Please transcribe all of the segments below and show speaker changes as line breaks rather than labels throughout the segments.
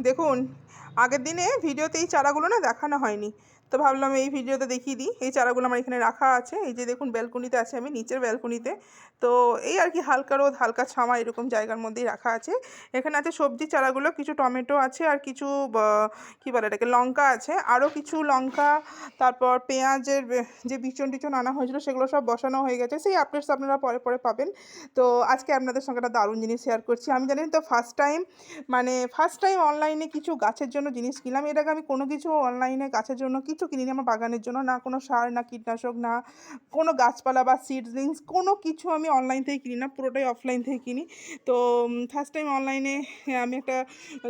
দেখুন আগের দিনে ভিডিওতে এই চারাগুলো না দেখানো হয়নি। তো ভাবলাম এই ভিডিওতে দেখিয়ে দিই। এই চারাগুলো আমার এখানে রাখা আছে। এই যে দেখুন, ব্যালকনিতে আছে আমি, নিচের ব্যালকনিতে। তো এই আর কি হালকা রোদ, হালকা ছামা এরকম জায়গার মধ্যেই রাখা আছে। এখানে আছে সবজি চারাগুলো, কিছু টমেটো আছে আর কিছু কী বলে এটাকে, লঙ্কা আছে। আরও কিছু লঙ্কা, তারপর পেঁয়াজের যে বিচন টিচন আনা হয়েছিল সেগুলো সব বসানো হয়ে গেছে। সেই আপডেটস আপনারা পরে পরে পাবেন। তো আজকে আপনাদের সঙ্গে একটা দারুণ জিনিস শেয়ার করছি। আমি জানেন তো ফার্স্ট টাইম মানে ফার্স্ট টাইম অনলাইনে কিছু গাছের জন্য জিনিস কিনলাম। আগে আমি কোনো কিছু অনলাইনে গাছের জন্য কিছু কিনিনি আমার বাগানের জন্য, না কোনো সার, না কীটনাশক, না কোনো গাছপালা বা সিডলিংস কোনো কিছু আমি অনলাইন থেকে কিনি না, পুরোটাই অফলাইন থেকে কিনি। তো ফার্স্ট টাইম অনলাইনে আমি একটা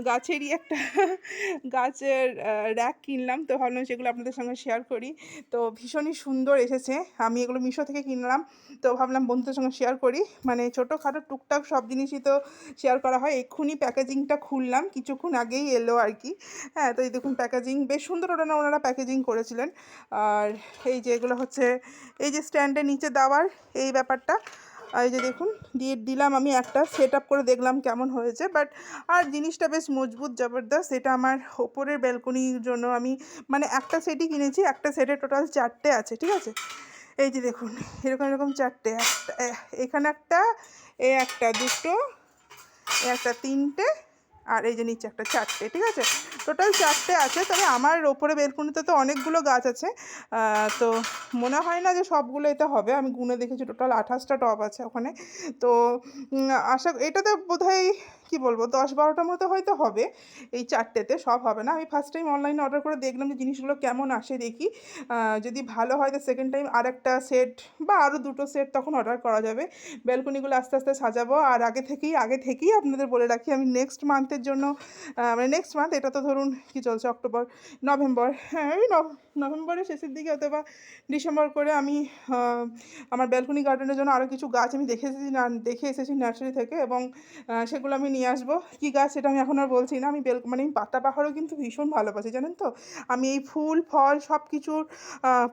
গাছেরই একটা গাছের র্যাক কিনলাম। তো ভাবলাম সেগুলো আপনাদের সঙ্গে শেয়ার করি। তো ভীষণই সুন্দর এসেছে। আমি এগুলো মিশো থেকে কিনলাম। তো ভাবলাম বন্ধুদের সঙ্গে শেয়ার করি। মানে ছোটোখাটো টুকটাক সব জিনিসই তো শেয়ার করা হয়। এক্ষুনি প্যাকেজিংটা খুললাম। কিছুক্ষণ আগেই এলো আর কি। হ্যাঁ তো এই দেখুন প্যাকেজিং বেশ সুন্দর ওটা না, ওনারা প্যাকেজিং করেছিলেন। আর এই যে এগুলো হচ্ছে, এই যে স্ট্যান্ডের নিচে দেওয়ার এই ব্যাপারটা, এই যে দেখুন, দিয়ে দিলাম আমি একটা সেট আপ করে দেখলাম কেমন হয়েছে। বাট আর জিনিসটা বেশ মজবুত, জবরদস্ত এটা আমার ওপরের ব্যালকনির জন্য আমি মানে একটা সেটই কিনেছি, একটা সেটে টোটাল চারটে আছে, ঠিক আছে? এই যে দেখুন, এরকম এরকম চারটে, একটা এখানে একটা, এ একটা, দুটো একটা, তিনটে আর এই যে নিচে একটা চারটে, ঠিক আছে? টোটাল চারটে আছে, তবে আমার ওপরে বেলকুনিতে তো অনেকগুলো গাছ আছে। তো মনে হয় না যে সবগুলো এতে হবে। আমি গুনে দেখেছি টোটাল আঠাশটা টব আছে ওখানে। তো আশা, এটাতে বোধহয় কী বলব? দশ বারোটার মতো হয়তো হবে। এই চারটেতে সব হবে না। আমি ফার্স্ট টাইম অনলাইনে অর্ডার করে দেখলাম যে জিনিসগুলো কেমন আসে দেখি। যদি ভালো হয় তো সেকেন্ড টাইম আর একটা সেট বা আরও দুটো সেট তখন অর্ডার করা যাবে। ব্যালকনিগুলো আস্তে আস্তে সাজাবো। আর আগে থেকেই আগে থেকেই আপনাদের বলে রাখি, আমি নেক্সট মান্থের জন্য মানে নেক্সট মান্থ এটা তো ধরুন কি চলছে? অক্টোবর, নভেম্বর হ্যাঁ ওই নভেম্বরের শেষের দিকে অথবা ডিসেম্বর করে আমি আমার ব্যালকনি গার্ডেনের জন্য আরও কিছু গাছ আমি দেখে এসেছি দেখে এসেছি নার্সারি থেকে এবং সেগুলো আমি নিয়ে আসব। কী গাছ সেটা আমি এখন আর বলছি না। আমি বেল মানে আমি পাতাবাহারও কিন্তু ভীষণ ভালোবাসি, জানেন তো? আমি এই ফুল, ফল সব কিছুর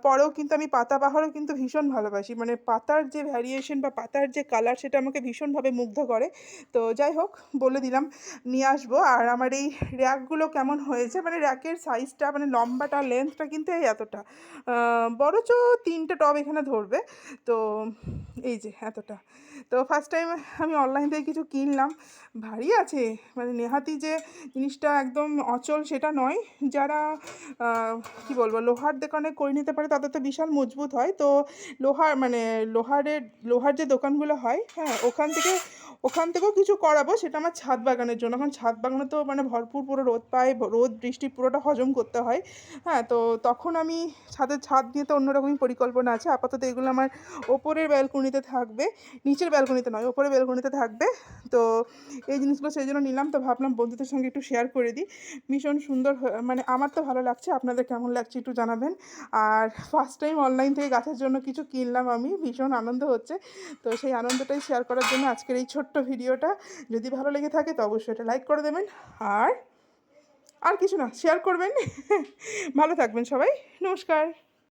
পরেও কিন্তু আমি পাতাবাহারও কিন্তু ভীষণ ভালোবাসি। মানে পাতার যে ভ্যারিয়েশন বা পাতার যে কালার সেটা আমাকে ভীষণভাবে মুগ্ধ করে। তো যাই হোক, বলে দিলাম, নিয়ে আসব। আর আমার এই র্যাকগুলো কেমন হয়েছে? মানে র্যাকের সাইজটা মানে লম্বাটা লেন্থটা কিন্তু এই এতটা। বরঞ্চ তিনটে টব এখানে ধরবে। তো এই যে এতটা। তো ফার্স্ট টাইম আমি অনলাইন থেকে কিছু কিনলাম। ভারী আছে? মানে নেহাতি যে জিনিসটা একদম অচল সেটা নয়। যারা কি বলব, লোহার দোকানে করে নিতে পারে তাদের তো বিশাল মজবুত হয়। তো লোহার মানে লোহারের, লোহার যে দোকানগুলো হয় হ্যাঁ ওখান থেকে, ওখান থেকেও কিছু করাবো, সেটা আমার ছাদ বাগানের জন্য। কারণ ছাদ বাগানে তো মানে ভরপুর পুরো রোদ পায়, রোদ, বৃষ্টি পুরোটা হজম করতে হয়। হ্যাঁ তো তখন আমি ছাদের ছাদ নিয়ে তো অন্যরকমই পরিকল্পনা আছে। আপাতত এগুলো আমার ওপরের ব্যালকনিতে থাকবে, নিচের ব্যালকনিতে নয়, ওপরের ব্যালকনিতে থাকবে। তো এই জিনিসগুলো সেই জন্য নিলাম। তো ভাবলাম বন্ধুদের সঙ্গে একটু শেয়ার করে দিই। ভীষণ সুন্দর মানে আমার তো ভালো লাগছে। আপনাদের কেমন লাগছে একটু জানাবেন। আর ফার্স্ট টাইম অনলাইন থেকে গাছের জন্য কিছু কিনলাম আমি। ভীষণ আনন্দ হচ্ছে। তো সেই আনন্দটাই শেয়ার করার জন্য আজকের এই ছোট্ট ভিডিওটা। যদি ভালো লেগে থাকে তো অবশ্যই এটা লাইক করে দেবেন। আর আর কিছু না শেয়ার করবেন। ভালো থাকবেন সবাই। নমস্কার।